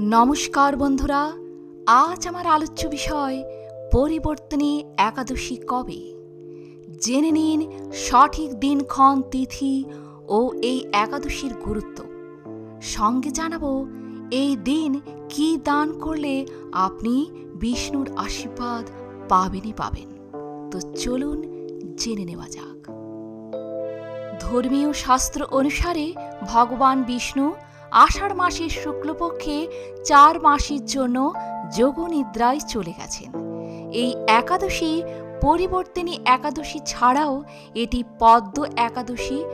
নমস্কার বন্ধুরা, আজ আমার আলোচ্য বিষয় পরিবর্তনী একাদশী কবে? জেনে নিন সঠিক দিনক্ষণ, তিথি ও এই একাদশীর গুরুত্ব। সঙ্গে জানাব এই দিন কি দান করলে আপনি বিষ্ণুর আশীর্বাদ পাবেনই পাবেন। তো চলুন জেনে নেওয়া যাক। ধর্মীয় শাস্ত্র অনুসারে ভগবান বিষ্ণু আষাঢ় মাসের শুক্লপক্ষে চার মাসের জন্য যোগনিদ্রায় চলে গেছেন। এই একাদশী পরিবর্তিনী একাদশী ছাড়াও এটি পদ্ম একাদশী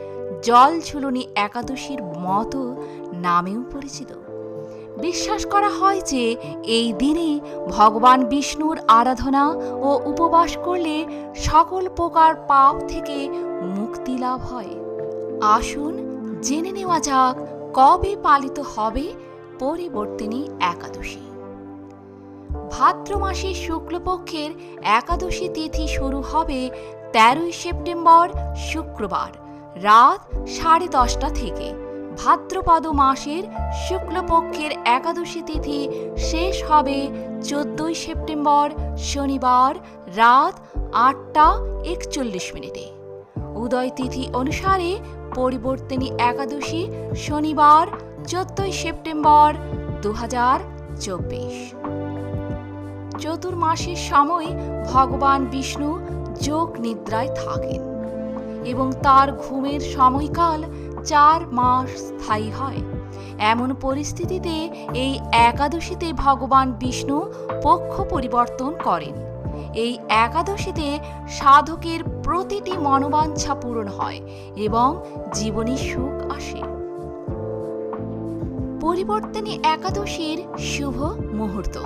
জল ঝুলনি একাদশীর মতো নামেও পরিচিত। বিশ্বাস করা হয় যে এই দিনে ভগবান বিষ্ণুর আরাধনা ও উপবাস করলে সকল প্রকার পাপ থেকে মুক্তি লাভ হয়। আসুন জেনে নেওয়া যাক কবে পালিত হবে পরিবর্তিনী একাদশী? ভাদ্র মাসের শুক্লপক্ষের একাদশী তিথি শুরু হবে তেরোই সেপ্টেম্বর, শুক্রবার, রাত সাড়ে দশটা থেকে। ভাদ্রপদ মাসের শুক্লপক্ষের একাদশী তিথি শেষ হবে চোদ্দই সেপ্টেম্বর, শনিবার, রাত আটটা একচল্লিশ মিনিটে। উদয় তিথি অনুসারে পরিবর্তিনী একাদশী শনিবার, চোদ্দই সেপ্টেম্বর দু হাজার চব্বিশ। চতুর্মাসের সময় ভগবান বিষ্ণু যোগ নিদ্রায় থাকেন এবং তার ঘুমের সময়কাল চার মাস স্থায়ী হয়। এমন পরিস্থিতিতে এই একাদশীতে ভগবান বিষ্ণু পক্ষ পরিবর্তন করেন। এই একাদশীতে সাধকের প্রতিটি মনোবাঞ্ছা পূরণ হয় এবং জীবনে সুখ আসে। পরিবর্তনী একাদশীর শুভ মুহূর্ত।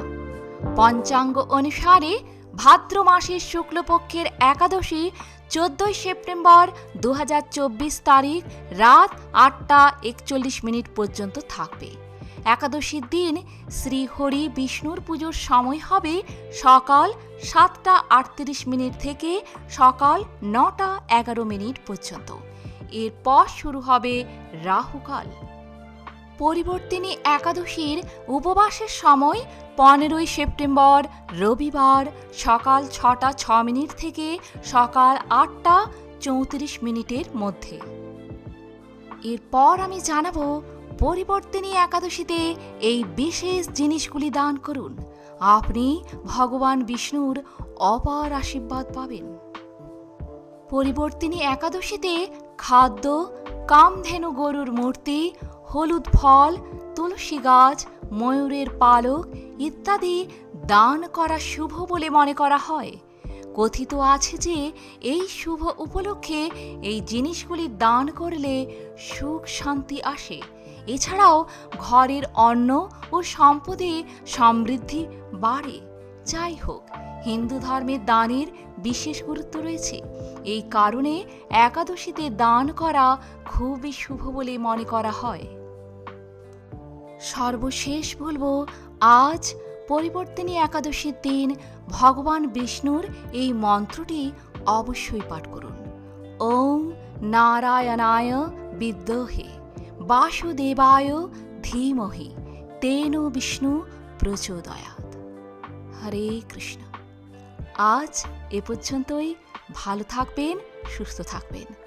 পঞ্চাঙ্গ অনুসারে ভাদ্র মাসের শুক্লপক্ষের একাদশী চোদ্দই সেপ্টেম্বর দু হাজার চব্বিশ তারিখ রাত আটটা একচল্লিশ মিনিট পর্যন্ত থাকবে। একাদশীর দিন শ্রী হরি বিষ্ণুর পুজোর সময় হবে সকাল সাতটা আটত্রিশ মিনিট থেকে সকাল নটা এগারো মিনিট পর্যন্ত। এরপর শুরু হবে রাহুকাল। পরিবর্তিনী একাদশীর উপবাসের সময় পনেরোই সেপ্টেম্বর রবিবার সকাল ছটা ছ মিনিট থেকে সকাল আটটা চৌত্রিশ মিনিটের মধ্যে। এরপর আমি জানাব পরিবর্তিনী একাদশীতে এই বিশেষ জিনিসগুলি দান করুন। আপনি ভগবান বিষ্ণুর অপার আশীর্বাদ পাবেন। পরিবর্তিনী একাদশীতে খাদ্য, কামধেনু গরুর মূর্তি, হলুদ ফল, তুলসী গাছ, ময়ূরের পালক ইত্যাদি দান করা শুভ বলে মনে করা হয়। কথিত আছে যে এই শুভ উপলক্ষে এই জিনিসগুলি দান করলে সুখ শান্তি আসে। এছাড়াও ঘরের অন্ন ও সম্পদে সমৃদ্ধি বাড়ে। যাই হোক, হিন্দু ধর্মে দানের বিশেষ গুরুত্ব রয়েছে। এই কারণে একাদশীতে দান করা খুবই শুভ বলে মনে করা হয়। সর্বশেষ বলব, আজ পরিবর্তনী একাদশীর দিন ভগবান বিষ্ণুর এই মন্ত্রটি অবশ্যই পাঠ করুন। ওম নারায়ণায় বিদ্যহে বাসুদেবায় ধীমহি, তেন বিষ্ণু প্রচোদয়াত হরে কৃষ্ণ। আজ এ পর্যন্তই। ভালো থাকবেন, সুস্থ থাকবেন।